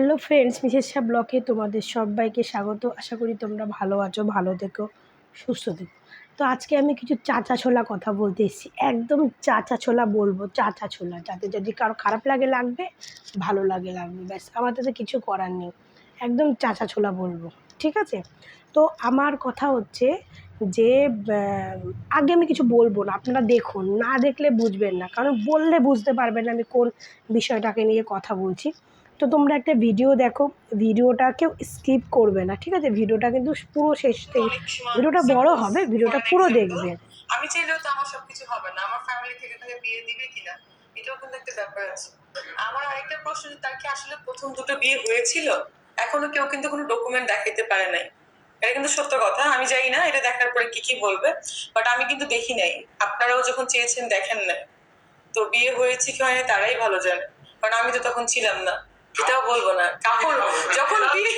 Hello friends Mrs Shah ব্লকে তোমাদের সবাইকে স্বাগত। আশা করি তোমরা ভালো আছো, ভালো থেকো, সুস্থ থেকো। তো আজকে আমি কিছু চাচা ছোলা কথা বলতে এসেছি। একদম চাচা ছোলা বলব, চাচা ছোলা। যাতে যদি কারও খারাপ লাগে লাগবে, ভালো লাগে লাগবে। ব্যাস, আমার তাতে কিছু করার নেই। একদম চাচা ছোলা বলব, ঠিক আছে? তো আমার কথা হচ্ছে যে আগে আমি কিছু বলব না, আপনারা দেখুন। না দেখলে বুঝবেন না, কারণ বললে বুঝতে পারবেন আমি কোন বিষয়টাকে নিয়ে কথা বলছি। তো তোমরা একটা ভিডিও দেখো। ভিডিওটা কেউ স্কিপ করবে না ঠিক আছে? ভিডিওটা কিন্তু পুরো শেষ থেকে ভিডিওটা বড় হবে ভিডিওটা পুরো দেখবে। আমি চাইলেও তো আমার সবকিছু হবে না আমার ফ্যামিলি থেকে তাকে বিয়ে দিবে কিনা এটাও কিন্তু একটা ব্যাপার আছে। আমার আরেকটা প্রশ্ন যে তার কি আসলে প্রথম দুটো বিয়ে হয়েছিল? এখনও কেউ কিন্তু কোনো ডকুমেন্ট দেখাইতে পারে নাই। এটা কিন্তু সত্য কথা আমি জানি না এটা দেখার পরে কি কি বলবে বাট আমি কিন্তু দেখি নাই। আপনারাও যখন চেয়েছেন দেখেন না তো বিয়ে হয়েছে কি হয়নি তারাই ভালো জানে কারণ আমি তো তখন ছিলাম না। এটাও বলব না। যখন বিয়ে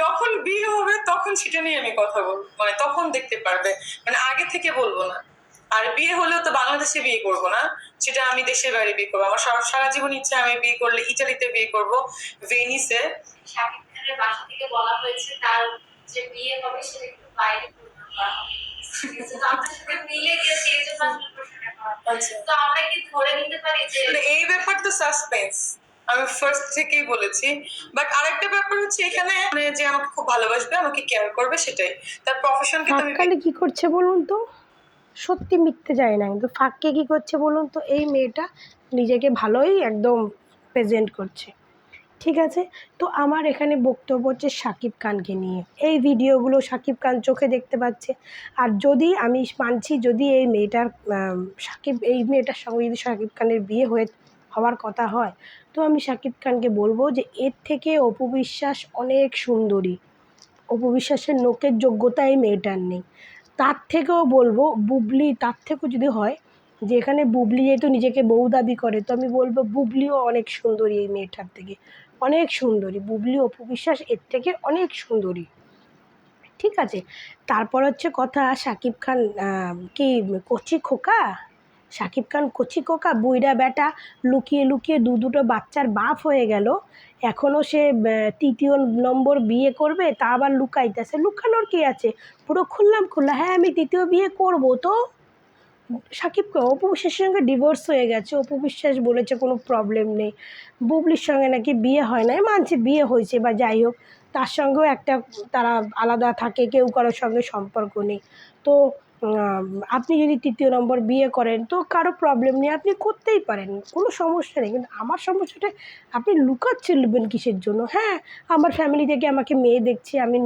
যখন বিয়ে হবে তখন সেটা নিয়ে আমি কথা বলব মানে তখন দেখতে পারবে। মানে আগে থেকে বলব না। আর বিয়ে হলেও তো বাংলাদেশে বিয়ে করব না। সেটা আমি দেশের বাইরে বিয়ে করব। আমার সারা সারা জীবন ইচ্ছা আমি বিয়ে করলে ইটালিতে বিয়ে করব ভেনিসে। শাকিব খানের বাসা থেকে বলা হয়েছে তার যে বিয়ে হবে সেটা একটু বাইরে এই। আচ্ছা। তো আমরা কি ধরে নিতে পারি যে মানে এই ব্যাপার তো সাসপেন্স আমি ফার্স্ট থেকেই বলেছি। বাট আরেকটা ব্যাপার হচ্ছে এখানে মানে যে আমাকে খুব ভালোবাসবে আমাকে কেয়ার করবে সেটাই। তার প্রফেশনকে তো আমি ফাঁককালে কী করছে বলুন তো? সত্যি মিথ্যে যায় না কিন্তু ফাঁককে কী করছে বলুন তো? এই মেয়েটা নিজেকে ভালোই একদম প্রেজেন্ট করছে। ঠিক আছে? তো আমার এখানে বক্তব্য হচ্ছে শাকিব খানকে নিয়ে। এই ভিডিওগুলো শাকিব খান চোখে দেখতে পাচ্ছে। আর যদি আমি মানছি যদি এই মেয়েটার সাকিব, এই মেয়েটার সঙ্গে যদি শাকিব খানের বিয়ে হয়ে, হওয়ার কথা হয়, তো আমি শাকিব খানকে বলব যে এর থেকে অপু বিশ্বাস অনেক সুন্দরী। অপু বিশ্বাসের নোকের যোগ্যতা এই মেয়েটার নেই। তার থেকেও বলব, বুবলি, তার থেকেও যদি হয় যে এখানে বুবলি যেহেতু নিজেকে বউ দাবি করে, তো আমি বলব বুবলিও অনেক সুন্দরী এই মেয়েটার থেকে। অনেক সুন্দরী। বুবলি, অপু বিশ্বাস, এর থেকে অনেক সুন্দরী। ঠিক আছে? তারপর হচ্ছে কথা শাকিব খান কি কচি খোকা? শাকিব খান কচি খোকা বুইরা বেটা লুকিয়ে লুকিয়ে দু দুটো বাচ্চার বাপ হয়ে গেল। এখনও সে তৃতীয় নম্বর বিয়ে করবে, তা আবার লুকাইতেছে। লুকানোর কি আছে? পুরো খুললাম খুললাম হ্যাঁ আমি তৃতীয় বিয়ে করব তো। সাকিব অপু বিশ্বাসের সঙ্গে ডিভোর্স হয়ে গেছে। অপু বিশ্বাস বলেছে কোনো প্রবলেম নেই। বুবলির সঙ্গে নাকি বিয়ে হয় না মানছি বিয়ে হয়েছে বা যাই হোক, তার সঙ্গেও একটা তারা আলাদা থাকে, কেউ কারোর সঙ্গে সম্পর্ক নেই। তো আপনি যদি তৃতীয় নম্বর বিয়ে করেন, তো কারও প্রবলেম নেই, আপনি করতেই পারেন, কোনো সমস্যা নেই। কিন্তু আমার সমস্যাটা, আপনি লুকাচ্ছিলেন কিসের জন্য? হ্যাঁ আমার ফ্যামিলি থেকে আমাকে মেয়ে দেখছে, আমি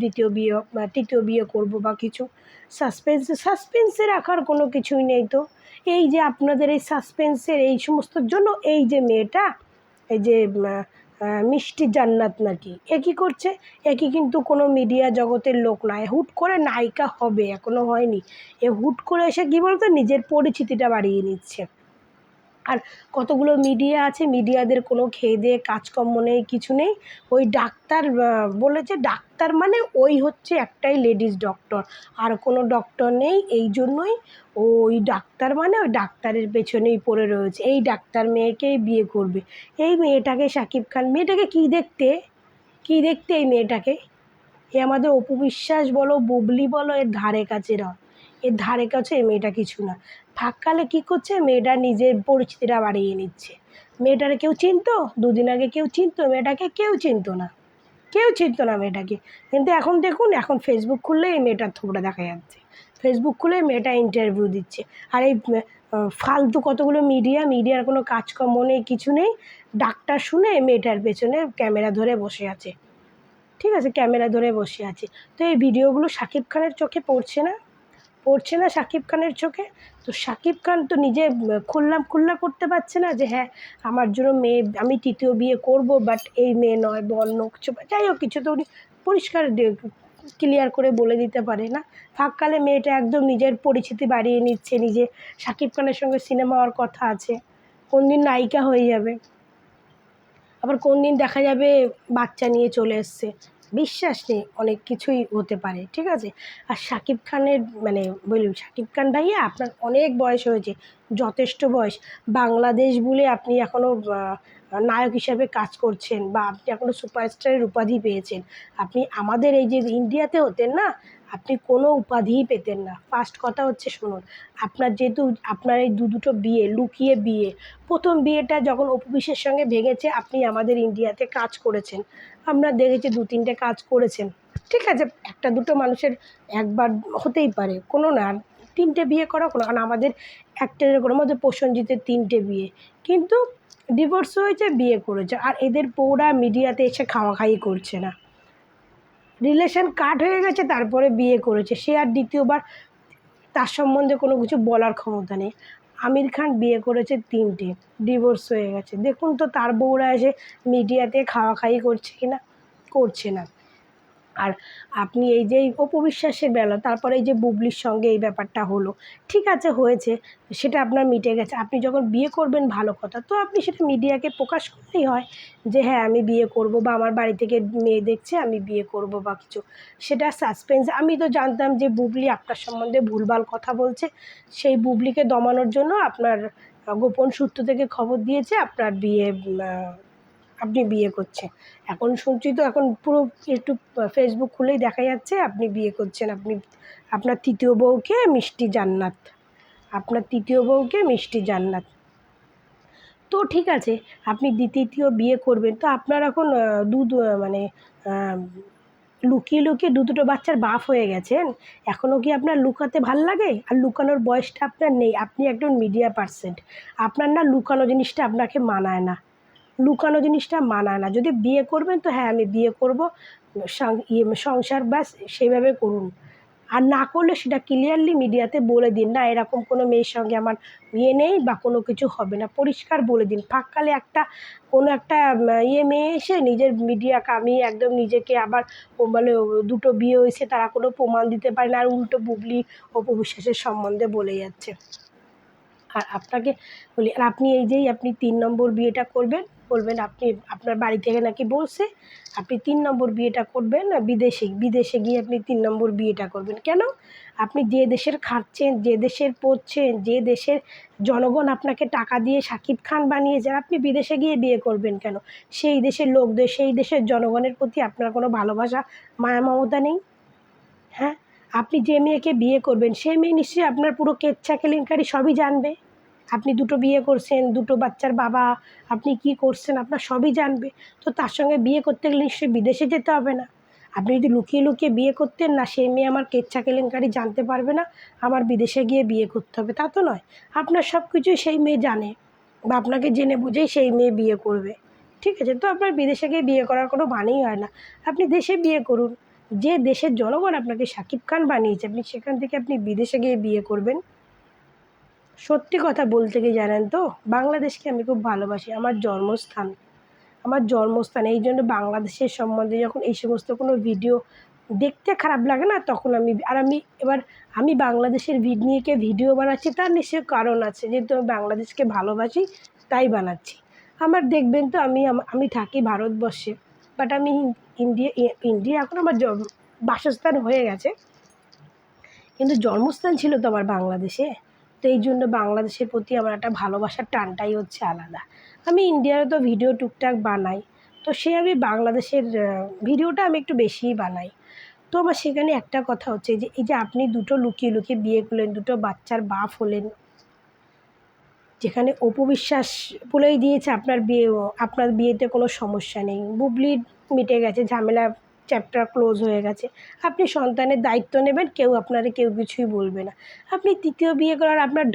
দ্বিতীয় বিয়ে, তৃতীয় বিয়ে করব বা কিছু। সাসপেন্স সাসপেন্সে রাখার কোনো কিছুই নেই তো। এই যে আপনাদের এই সাসপেন্সের এই সমস্তর জন্য এই যে মেয়েটা, এই যে মিষ্টি জান্নাত নাকি, এ কী করছে? একই কিন্তু কোনো মিডিয়া জগতের লোক নয় হুট করে নায়িকা হবে এখনও হয়নি। এ হুট করে এসে কী বলতো, নিজের পরিচিতিটা বাড়িয়ে নিচ্ছে। আর কতগুলো মিডিয়া আছে মিডিয়াদের কোনো খেয়ে দিয়ে কাজকর্ম নেই, কিছু নেই। ওই ডাক্তার বলেছে ডাক্তার মানে ওই হচ্ছে একটাই লেডিস ডক্টর আর কোনো ডক্টর নেই, এই জন্যই ওই ডাক্তার মানে ওই ডাক্তারের পেছনেই পড়ে রয়েছে। এই ডাক্তার মেয়েকেই বিয়ে করবে। এই মেয়েটাকে শাকিব খান, মেয়েটাকে কী দেখতে? কী দেখতে এই মেয়েটাকে? এ আমাদের অপু বিশ্বাস বলো, বুবলি বলো, এর ধারে কাছে নয় এর ধারে কাছে এই মেয়েটা কিছু না। ফাঁককালে কী করছে? মেয়েটা নিজের পরিচিতিটা বাড়িয়ে নিচ্ছে। মেয়েটারে কেউ চিনতো? দুদিন আগে কেউ চিনতো? মেয়েটাকে কেউ চিনতো না। কেউ চিনতো না মেয়েটাকে। কিন্তু এখন দেখুন, এখন ফেসবুক খুললে এই মেয়েটার থোবড়া দেখা যাচ্ছে। ফেসবুক খুলে মেয়েটা ইন্টারভিউ দিচ্ছে। আর এই ফালতু কতগুলো মিডিয়া মিডিয়ার কোনো কাজকর্ম নেই, কিছু নেই। ডাক্তার শুনে মেয়েটার পেছনে ক্যামেরা ধরে বসে আছে। ঠিক আছে, ক্যামেরা ধরে বসে আছে। তো এই ভিডিওগুলো শাকিব খানের চোখে পড়ছে না? পড়ছে না শাকিব খানের চোখে। তো শাকিব খান তো নিজে খুললাম খুল্লা করতে পারছে না যে হ্যাঁ আমার জন্য মেয়ে, আমি তৃতীয় বিয়ে করব বাট এই মেয়ে নয় বা অন্য কিছু যাই হোক, কিছু তো উনি পরিষ্কার ক্লিয়ার করে বলে দিতে পারে না। ফাঁককালে মেয়েটা একদম নিজের পরিচিতি বাড়িয়ে নিচ্ছে, নিজে শাকিব খানের সঙ্গে সিনেমা হওয়ার কথা আছে। কোন দিন নায়িকা হয়ে যাবে। আবার কোন দিন দেখা যাবে বাচ্চা নিয়ে চলে এসছে। বিশ্বাস নেই অনেক কিছুই হতে পারে, ঠিক আছে? আর সাকিব খানের মানে বলুন শাকিব খান ভাইয়া আপনার অনেক বয়স হয়েছে, যথেষ্ট বয়স। বাংলাদেশ বলে আপনি এখনও নায়ক হিসাবে কাজ করছেন বা আপনি এখনও সুপারস্টারের উপাধি পেয়েছেন। আপনি আমাদের এই যে ইন্ডিয়াতে হতেন না আপনি কোনো উপাধিই পেতেন না। ফার্স্ট কথা হচ্ছে শুনুন, আপনার যেহেতু আপনার এই দু দুটো বিয়ে, লুকিয়ে বিয়ে, প্রথম বিয়েটা যখন অপুবিশের সঙ্গে ভেঙেছে, আপনি আমাদের ইন্ডিয়াতে কাজ করেছেন। আমরা দেখেছি দু তিনটে কাজ করেছেন। ঠিক আছে, একটা দুটো মানুষের একবার হতেই পারে, কোনো না। তিনটে বিয়ে করা কোনো, কারণ আমাদের অ্যাক্টারের কোনো মধ্যে প্রসেনজিতের তিনটে বিয়ে। কিন্তু ডিভোর্স হয়েছে, বিয়ে করেছে, আর এদের পৌরা মিডিয়াতে এসে খাওয়া খাই করছে না। রিলেশন কাট হয়ে গেছে, তারপরে বিয়ে করেছে। সে আর দ্বিতীয়বার তার সম্বন্ধে কোনো কিছু বলার ক্ষমতা নেই। আমির খান বিয়ে করেছে তিনটে, ডিভোর্স হয়ে গেছে। দেখুন তো তার বউরা এসে মিডিয়াতে খাওয়া খাই করছে কিনা? করছে না। আর আপনি এই যে অপবিশ্বাসের বেলা, তারপরে এই যে বুবলির সঙ্গে এই ব্যাপারটা হলো, ঠিক আছে হয়েছে, সেটা আপনার মিটে গেছে। আপনি যখন বিয়ে করবেন, ভালো কথা। তো আপনি সেটা মিডিয়াকে প্রকাশ করলেই হয় যে হ্যাঁ আমি বিয়ে করব বা আমার বাড়ি থেকে মেয়ে দেখছে, আমি বিয়ে করব বা কিছু। সেটা সাসপেন্স আমি তো জানতাম যে, বুবলি আপনার সম্বন্ধে ভুলভাল কথা বলছে। সেই বুবলিকে দমানোর জন্য আপনার গোপন সূত্র থেকে খবর দিয়েছে, আপনার বিয়ে আপনি বিয়ে করছেন। এখন শুনছি তো এখন পুরো একটু ফেসবুক খুলেই দেখা যাচ্ছে আপনি বিয়ে করছেন। আপনি, আপনার তৃতীয় বউকে মিষ্টি জান্নাত। আপনার তৃতীয় বউকে মিষ্টি জান্নাত। তো ঠিক আছে, আপনি দ্বিতীয় বিয়ে করবেন। তো আপনার এখন দুধ মানে লুকিয়ে লুকিয়ে দু দুটো বাচ্চার বাপ হয়ে গেছেন। এখনও কি আপনার লুকাতে ভালো লাগে? আর লুকানোর বয়সটা আপনার নেই। আপনি একজন মিডিয়া পার্সেন্ট আপনার না লুকানো জিনিসটা আপনাকে মানায় না। লুকানো জিনিসটা মানায় না। যদি বিয়ে করবেন তো হ্যাঁ আমি বিয়ে করব। ইয়ে সংসার ব্যাস, সেইভাবে করুন। আর না করলে সেটা ক্লিয়ারলি মিডিয়াতে বলে দিন, না, এরকম কোনো মেয়ের সঙ্গে আমার ইয়ে নেই বা কোনো কিছু হবে না। পরিষ্কার বলে দিন। ফাঁককালে একটা, কোনো একটা ইয়ে মেয়ে এসে নিজের মিডিয়া কামিয়ে একদম নিজেকে আবার মানে দুটো বিয়ে হয়েছে, তারা কোনো প্রমাণ দিতে পারে না। আর উল্টো বুবলি অপবিশ্বাসের সম্বন্ধে বলে যাচ্ছে। আর আপনাকে বলি, আর আপনি এই যেই আপনি তিন নম্বর বিয়েটা করবেন বলবেন আপনি, আপনার বাড়ি থেকে নাকি বলছে, আপনি তিন নম্বর বিয়েটা করবেন না বিদেশে বিদেশে গিয়ে আপনি তিন নম্বর বিয়েটা করবেন। কেন? আপনি যে দেশের খাচ্ছেন, যে দেশের পড়ছেন যে দেশের জনগণ আপনাকে টাকা দিয়ে সাকিব খান বানিয়েছে, আপনি বিদেশে গিয়ে বিয়ে করবেন কেন? সেই দেশের লোকদের, সেই দেশের জনগণের প্রতি আপনার কোনো ভালোবাসা, মায়া, মমতা নেই? হ্যাঁ? আপনি যে মেয়েকে বিয়ে করবেন সেই মেয়ে নিশ্চয়ই আপনার পুরো কেচ্ছা কেলেঙ্কারি সবই জানবে। আপনি দুটো বিয়ে করছেন, দুটো বাচ্চার বাবা, আপনি কি করছেন, আপনার সবই জানবে। তো তার সঙ্গে বিয়ে করতে গেলে নিশ্চয়ই বিদেশে যেতে হবে না। আপনি যদি লুকিয়ে লুকিয়ে বিয়ে করতেন না সেই মেয়ে আমার কেচ্ছা কেলেঙ্কারি জানতে পারবে না, আমার বিদেশে গিয়ে বিয়ে করতে হবে। তা তো নয়। আপনার সব কিছুই সেই মেয়ে জানে বা আপনাকে জেনে বুঝেই সেই মেয়ে বিয়ে করবে। ঠিক আছে? তো আপনার বিদেশে গিয়ে বিয়ে করার কোনো মানেই হয় না। আপনি দেশে বিয়ে করুন। যে দেশের জনগণ আপনাকে সাকিব খান বানিয়েছে, আপনি সেখান থেকে আপনি বিদেশে গিয়ে বিয়ে করবেন। সত্যি কথা বলতে কি জানেন তো? বাংলাদেশকে আমি খুব ভালোবাসি, আমার জন্মস্থান। আমার জন্মস্থান, এই জন্য বাংলাদেশের সম্বন্ধে যখন এই সমস্ত কোনো ভিডিও দেখতে খারাপ লাগে না, তখন আমি, আর আমি এবার আমি বাংলাদেশের ভিড নিয়েকে ভিডিও বানাচ্ছি তার নিশ্চয়ই কারণ আছে। যেহেতু আমি বাংলাদেশকে ভালোবাসি, তাই বানাচ্ছি। আমার দেখবেন তো আমি আমি থাকি ভারতবর্ষে বাট আমি ইন্ডিয়া ইন্ডিয়া এখন আমার বাসস্থান হয়ে গেছে। কিন্তু জন্মস্থান ছিল তো আমার বাংলাদেশে। তো এই জন্য বাংলাদেশের প্রতি আমার একটা ভালোবাসার টানটাই হচ্ছে আলাদা। আমি ইন্ডিয়ারও তো ভিডিও টুকটাক বানাই, তো সে আমি বাংলাদেশের ভিডিওটা আমি একটু বেশিই বানাই। তো আমার সেখানে একটা কথা হচ্ছে যে, এই যে আপনি দুটো লুকিয়ে লুকিয়ে বিয়ে করলেন, দুটো বাচ্চার বাপ হলেন, যেখানে অপবিশ্বাস বলেই দিয়েছে আপনার বিয়ে, আপনার বিয়েতে কোনো সমস্যা নেই, বুবলি মিটে গেছে, ঝামেলা চ্যাপ্টার ক্লোজ হয়ে গেছে। আপনি সন্তানের দায়িত্ব নেবেন, কেউ আপনারে কেউ কিছুই বলবে না। আপনি তৃতীয় বিয়ে করার, আপনার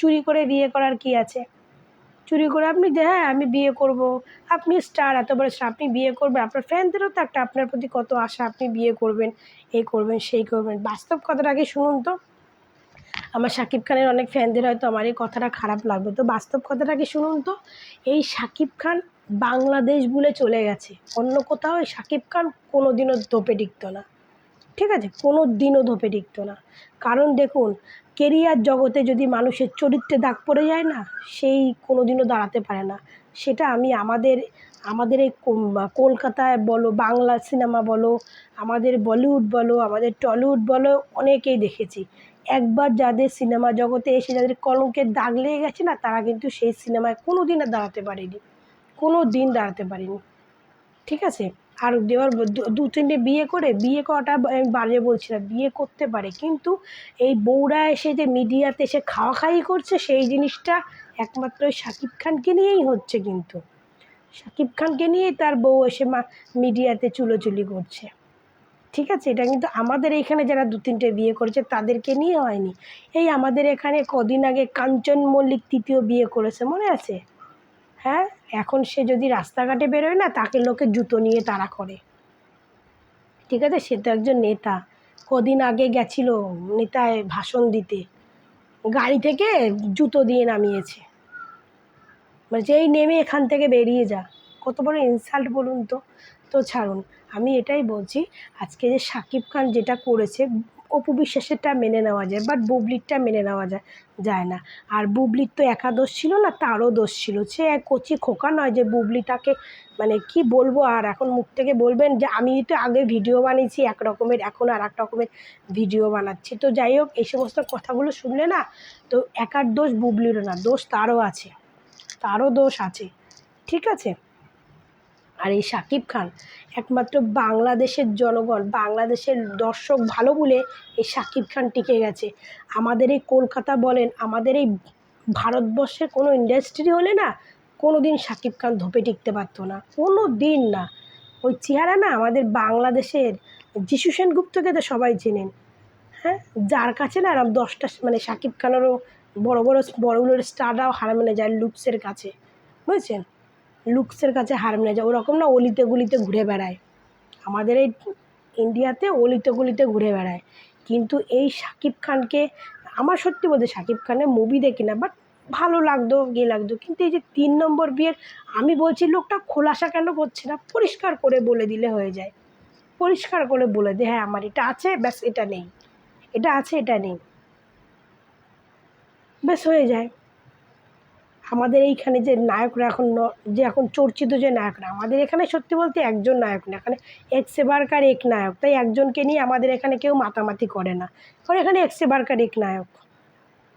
চুরি করে বিয়ে করার কি আছে? চুরি করে আপনি হ্যাঁ আমি বিয়ে করব। আপনি স্টার এত বড় আপনি বিয়ে করবেন, আপনার ফ্যানদেরও তো একটা আপনার প্রতি কত আশা, আপনি বিয়ে করবেন, এ করবেন, সেই করবেন। বাস্তব কথাটা আগে শুনুন তো। আমার শাকিব খানের অনেক ফ্যানদের হয়তো আমার এই কথাটা খারাপ লাগবে। তো বাস্তব কথাটা কি শুনুন তো? এই শাকিব খান বাংলাদেশ বলে চলে গেছে। অন্য কোথাও এই শাকিব খান কোনো দিনও ধোপে টিকতো না। ঠিক আছে? কোনো দিনও ধোপে টিকতো না। কারণ দেখুন, কেরিয়ার জগতে যদি মানুষের চরিত্রে দাগ পড়ে যায় না, সেই কোনো দিনও দাঁড়াতে পারে না। সেটা আমি আমাদের আমাদের এই কলকাতায় বলো, বাংলা সিনেমা বলো, আমাদের বলিউড বলো, আমাদের টলিউড বলো, অনেকেই দেখেছি। একবার যাদের সিনেমা জগতে এসে যাদের কলঙ্কের দাগ লেগে গেছে না, তারা কিন্তু সেই সিনেমায় কোনো দিন আর দাঁড়াতে পারেনি। কোনো দিন দাঁড়াতে পারেনি। ঠিক আছে? আর দেওয়ার দু- তিনটে বিয়ে করে, বিয়ে করাটা আমি বাজে বলছি না, বিয়ে করতে পারে। কিন্তু এই বউরা এসে যে মিডিয়াতে এসে খাওয়া খাই করছে, সেই জিনিসটা একমাত্র ওই শাকিব খানকে নিয়েই হচ্ছে কিন্তু। শাকিব খানকে নিয়েই তার বউ এসে মা, মিডিয়াতে চুলোচুলি করছে। ঠিক আছে, এটা কিন্তু আমাদের এইখানে যারা দু তিনটে বিয়ে করেছে তাদেরকে নিয়ে হয়নি। এই আমাদের এখানে কদিন আগে কাঞ্চন মল্লিক তৃতীয় বিয়ে করেছে, মনে আছে? হ্যাঁ এখন সে যদি রাস্তাঘাটে বেরোয় না, তাকে লোকে জুতো নিয়ে তাড়া করে। ঠিক আছে, সে তো একজন নেতা। কদিন আগে গেছিল নেতায় ভাষণ দিতে। গাড়ি থেকে জুতো দিয়ে নামিয়েছে। মানে যেই নেমে এখান থেকে বেরিয়ে যা। কত বড় ইনসাল্ট বলুন তো। তো ছাড়ুন, আমি এটাই বলছি, আজকে যে সাকিব খান যেটা করেছে, অপু বিশ্বাসেরটা মেনে নেওয়া যায় বাট বুবলিরটা মেনে নেওয়া যায় যায় না। আর বুবলির তো একা দোষ ছিল না, তারও দোষ ছিল। সে এক কচি খোকা নয় যে বুবলিটাকে মানে কি বলব আর, এখন মুখ থেকে বলবেন যে, আমি তো আগে ভিডিও বানিয়েছি, এক রকমের, এখন আর এক রকমের ভিডিও বানাচ্ছি। তো যাই হোক, এই সমস্ত কথাগুলো শুনলে না, তো একার দোষ বুবলিরও না, দোষ তারও আছে, তারও দোষ আছে, ঠিক আছে? আর এই শাকিব খান একমাত্র বাংলাদেশের জনগণ, বাংলাদেশের দর্শক ভালো বলে এই শাকিব খান টিকে গেছে। আমাদের এই কলকাতা বলেন, আমাদের এই ভারতবর্ষের কোনো ইন্ডাস্ট্রি হলে না কোনো দিন শাকিব খান ধোপে টিকতে পারতো না। কোনো দিন না। ওই চেহারা না আমাদের বাংলাদেশের যিশু সেনগুপ্তকে তো সবাই চেনেন। হ্যাঁ? যার কাছে না দশটা মানে শাকিব খানেরও বড় বড় বড় বড় স্টাররাও হার মেনে যায় লুপসের কাছে। বুঝেছেন? লুকসের কাছে হার মেনে যায়। ওরকম না অলিতে গলিতে ঘুরে বেড়ায়। আমাদের এই ইন্ডিয়াতে অলিতে গলিতে ঘুরে বেড়ায়। কিন্তু এই শাকিব খানকে, আমার সত্যি বলতে শাকিব খানের মুভি দেখি না বাট ভালো লাগতো, গিয়ে লাগতো। কিন্তু এই যে তিন নম্বর বিয়ের, আমি বলছি লোকটা খোলাসা কেন করছে না? পরিষ্কার করে বলে দিলে হয়ে যায়। পরিষ্কার করে বলে দে হ্যাঁ আমার এটা আছে, ব্যাস, এটা নেই। এটা আছে, এটা নেই। ব্যাস, হয়ে যায়। আমাদের এইখানে যে নায়করা এখন যে এখন চর্চিত যে নায়করা, আমাদের এখানে সত্যি বলতে একজন নায়ক না, এখানে এক সেবারকার এক নায়ক, তাই একজনকে নিয়ে আমাদের এখানে কেউ মাতামাতি করে না। কারণ এখানে এক সেবারকার এক নায়ক,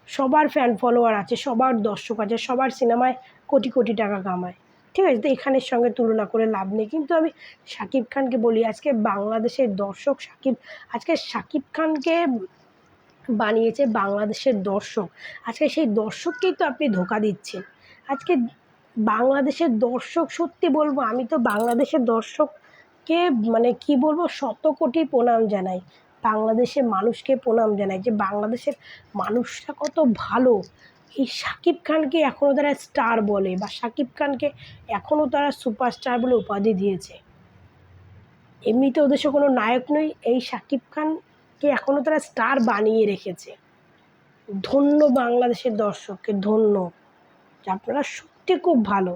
সবার ফ্যান ফলোয়ার আছে, সবার দর্শক আছে, সবার সিনেমায় কোটি কোটি টাকা কামায়। ঠিক আছে, তো এখানের সঙ্গে তুলনা করে লাভ নেই। কিন্তু আমি শাকিব খানকে বলি, আজকে বাংলাদেশের দর্শক শাকিব আজকে শাকিব খানকে বানিয়েছে বাংলাদেশের দর্শক। আজকে সেই দর্শককেই তো আপনি ধোকা দিচ্ছেন। আজকে বাংলাদেশের দর্শক, সত্যি বলব, আমি তো বাংলাদেশের দর্শককে মানে কি বলব শত কোটি প্রণাম জানাই। বাংলাদেশের মানুষকে প্রণাম জানাই যে বাংলাদেশের মানুষরা কত ভালো। এই শাকিব খানকে এখনও তারা স্টার বলে বা শাকিব খানকে এখনও তারা সুপারস্টার বলে উপাধি দিয়েছে। এমনিতে ওদের কোনো নায়ক নয়। এই শাকিব খানকে এখনও তারা স্টার বানিয়ে রেখেছে। ধন্য বাংলাদেশের দর্শককে, ধন্য। যে আপনারা সত্যি খুব ভালো।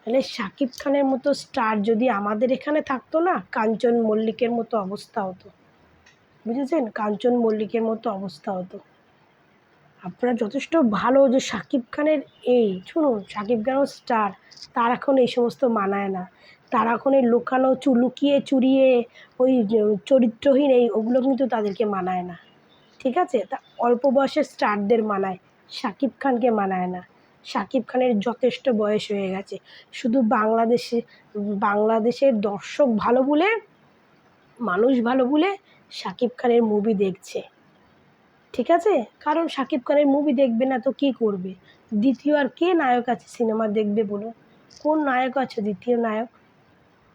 তাহলে শাকিব খানের মতো স্টার যদি আমাদের এখানে থাকতো না, কাঞ্চন মল্লিকের মতো অবস্থা হতো। বুঝেছেন? কাঞ্চন মল্লিকের মতো অবস্থা হতো। আপনারা যথেষ্ট ভালো যে শাকিব খানের এই, শুনুন, শাকিব খানও স্টার তার এখন এই সমস্ত মানায় না। তার এখন এই লুকানো, চু, লুকিয়ে চুরিয়ে ওই চরিত্রহীন এই ওগুলো কিন্তু তাদেরকে মানায় না। ঠিক আছে? তা অল্প বয়সের স্টারদের মানায়, শাকিব খানকে মানায় না। শাকিব খানের যথেষ্ট বয়স হয়ে গেছে। শুধু বাংলাদেশে, বাংলাদেশের দর্শক ভালো বলে, মানুষ ভালো বলে শাকিব খানের মুভি দেখছে। ঠিক আছে? কারণ শাকিব খানের মুভি দেখবে না তো কী করবে? দ্বিতীয় আর কে নায়ক আছে সিনেমা দেখবে বলুন? কোন নায়ক আছে দ্বিতীয় নায়ক?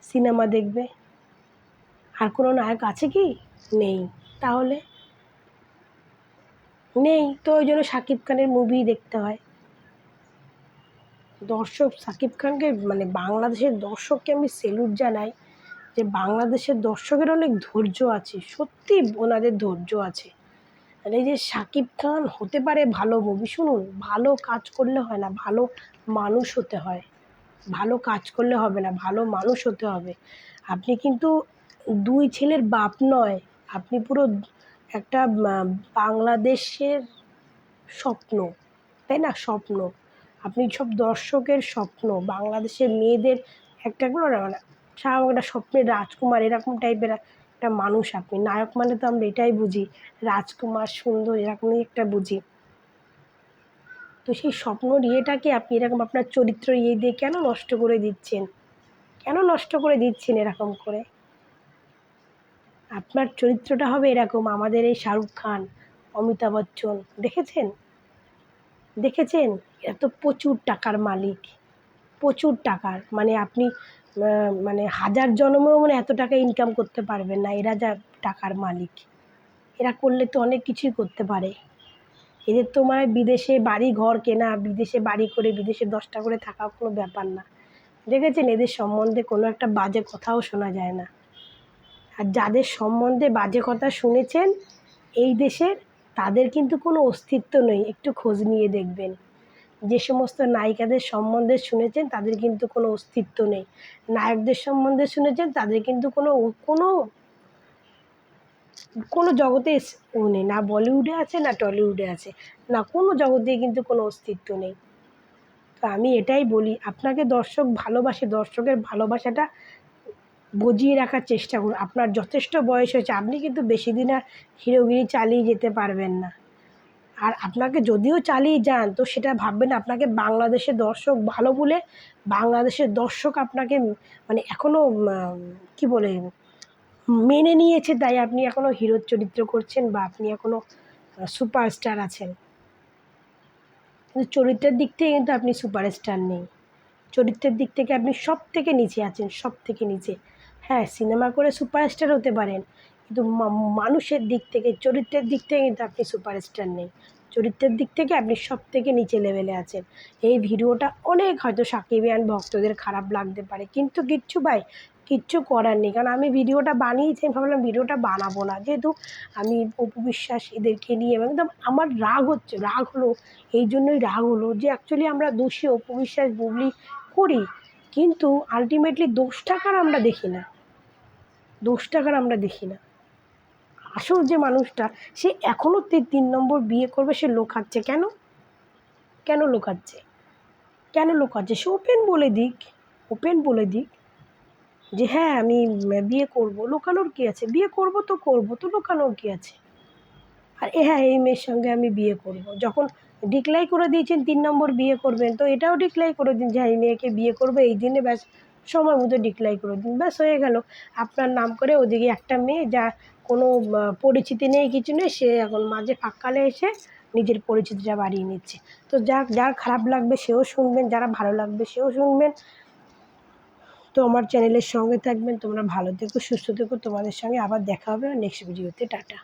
সিনেমা দেখবে। আর কোনো নায়ক আছে কি? নেই। তাহলে? নেই। তো ওই জন্য শাকিব খানের মুভি দেখতে হয়। দর্শক, শাকিব খানকে মানে বাংলাদেশের দর্শককে আমি সেলুট জানাই যে বাংলাদেশের দর্শকের অনেক ধৈর্য আছে। সত্যি ওনাদের ধৈর্য আছে। মানে যে শাকিব খান হতে পারে ভালো মুভি শুনুন, ভালো কাজ করলে হয় না, ভালো মানুষ হতে হয়। ভালো কাজ করলে হবে না, ভালো মানুষ হতে হবে। আপনি কিন্তু দুই ছেলের বাপ নয়, আপনি পুরো একটা বাংলাদেশের স্বপ্ন, তাই না? স্বপ্ন। আপনি সব দর্শকের স্বপ্ন, বাংলাদেশের মেয়েদের একটা কোনো না মানে স্বাভাবিক একটা স্বপ্নের রাজকুমার, এরকম টাইপের একটা মানুষ আপনি। নায়ক মানে তো আমরা এটাই বুঝি, রাজকুমার, সুন্দর, এরকমই একটা বুঝি। তো সেই স্বপ্নর ইয়েটাকে আপনি এরকম আপনার চরিত্র ইয়ে দিয়ে কেন নষ্ট করে দিচ্ছেন? কেন নষ্ট করে দিচ্ছেন এরকম করে? আপনার চরিত্রটা হবে এরকম, আমাদের এই শাহরুখ খান, অমিতাভ বচ্চন, দেখেছেন? দেখেছেন? এরা তো প্রচুর টাকার মালিক, প্রচুর টাকার মানে আপনি মানে হাজার জন্মেও মানে এত টাকা ইনকাম করতে পারবেন না, এরা যা টাকার মালিক, এরা করলে তো অনেক কিছুই করতে পারে। এদের তো মানে বিদেশে বাড়ি ঘর কেনা, বিদেশে বাড়ি করে, বিদেশে দশটা করে থাকা কোনো ব্যাপার না। দেখেছেন? এদের সম্বন্ধে কোনো একটা বাজে কথাও শোনা যায় না। আর যাদের সম্বন্ধে বাজে কথা শুনেছেন, এই দেশের, তাদের কিন্তু কোনো অস্তিত্ব নেই। একটু খোঁজ নিয়ে দেখবেন। যে সমস্ত নায়িকাদের সম্বন্ধে শুনেছেন, তাদের কিন্তু কোনো অস্তিত্ব নেই। নায়কদের সম্বন্ধে শুনেছেন, তাদের কিন্তু কোনো কোনো কোনো জগতে ও নেই। না বলিউডে আছে, না টলিউডে আছে। না কোনো জগতে কিন্তু কোনো অস্তিত্ব নেই। তো আমি এটাই বলি, আপনাকে দর্শক ভালোবাসে, দর্শকের ভালোবাসাটা বজিয়ে রাখার চেষ্টা করুন। আপনার যথেষ্ট বয়স হয়েছে, আপনি কিন্তু বেশি দিন আর হিরোগিরি চালিয়ে যেতে পারবেন না। আর আপনাকে যদিও চালিয়ে যান, তো সেটা ভাববেন আপনাকে বাংলাদেশের দর্শক ভালো বলে বাংলাদেশের দর্শক আপনাকে মানে এখনও কি বলে মেনে নিয়েছে, তাই আপনি এখনও হিরোর চরিত্র করছেন বা আপনি এখনও সুপারস্টার আছেন। কিন্তু চরিত্রের দিক থেকে কিন্তু আপনি সুপারস্টার নেই। চরিত্রের দিক থেকে আপনি সব থেকে নিচে আছেন সব থেকে নিচে। হ্যাঁ সিনেমা করে সুপারস্টার হতে পারেন, কিন্তু মানুষের দিক থেকে, চরিত্রের দিক থেকে কিন্তু আপনি সুপারস্টার নেই। চরিত্রের দিক থেকে আপনি সব থেকে নিচে লেভেলে আছেন। এই ভিডিওটা অনেক হয়তো সাকিবিয়ান ভক্তদের খারাপ লাগতে পারে, কিন্তু কিচ্ছু ভাই, কিচ্ছু করার নেই। কারণ আমি ভিডিওটা বানিয়েছি, আমি ভাবলাম ভিডিওটা বানাবো না। যেহেতু আমি অপু বিশ্বাস এদেরকে নিয়ে এবং একদম আমার রাগ হচ্ছে, রাগ হলো, এই জন্যই রাগ হলো যে অ্যাকচুয়ালি আমরা দোষী অপু বিশ্বাস বুবলি করি, কিন্তু আলটিমেটলি দোষ টাকার আমরা দেখি না? দোষ টাকার আমরা দেখি না? আসল যে মানুষটা, সে এখনও তিন নম্বর বিয়ে করবে, সে লোকাচ্ছে কেন? কেন লোকাচ্ছে? কেন লোকাচ্ছে? সে ওপেন বলে দিক ওপেন বলে দিক যে হ্যাঁ আমি বিয়ে করব। লোকানোর কী আছে? বিয়ে করব তো করব, তো লোকানোর কী আছে? আর এ হ্যাঁ এই মেয়ের সঙ্গে আমি বিয়ে করব। যখন ডিক্লাই করে দিয়েছেন, তিন নম্বর বিয়ে করবেন, তো এটাও ডিক্লাই করে দিন যে হ্যাঁ এই মেয়েকে বিয়ে করবে, এই দিনে ব্যাস, সময় মতো ডিক্লাই করে দিন। ব্যাস, হয়ে গেল। আপনার নাম করে ওদিকে একটা মেয়ে যা কোনো পরিচিতি নেই, কিছু নেই। সে এখন মাঝে ফাঁককালে এসে নিজের পরিচিতিটা বাড়িয়ে নিচ্ছে। তো যা যার খারাপ লাগবে সেও শুনবেন, যারা ভালো লাগবে সেও শুনবেন। তো আমার চ্যানেলের সঙ্গে থাকবেন, তোমরা ভালো থেকো, সুস্থ থেকো। তোমাদের সঙ্গে আবার দেখা হবে নেক্সট ভিডিওতে। টাটা।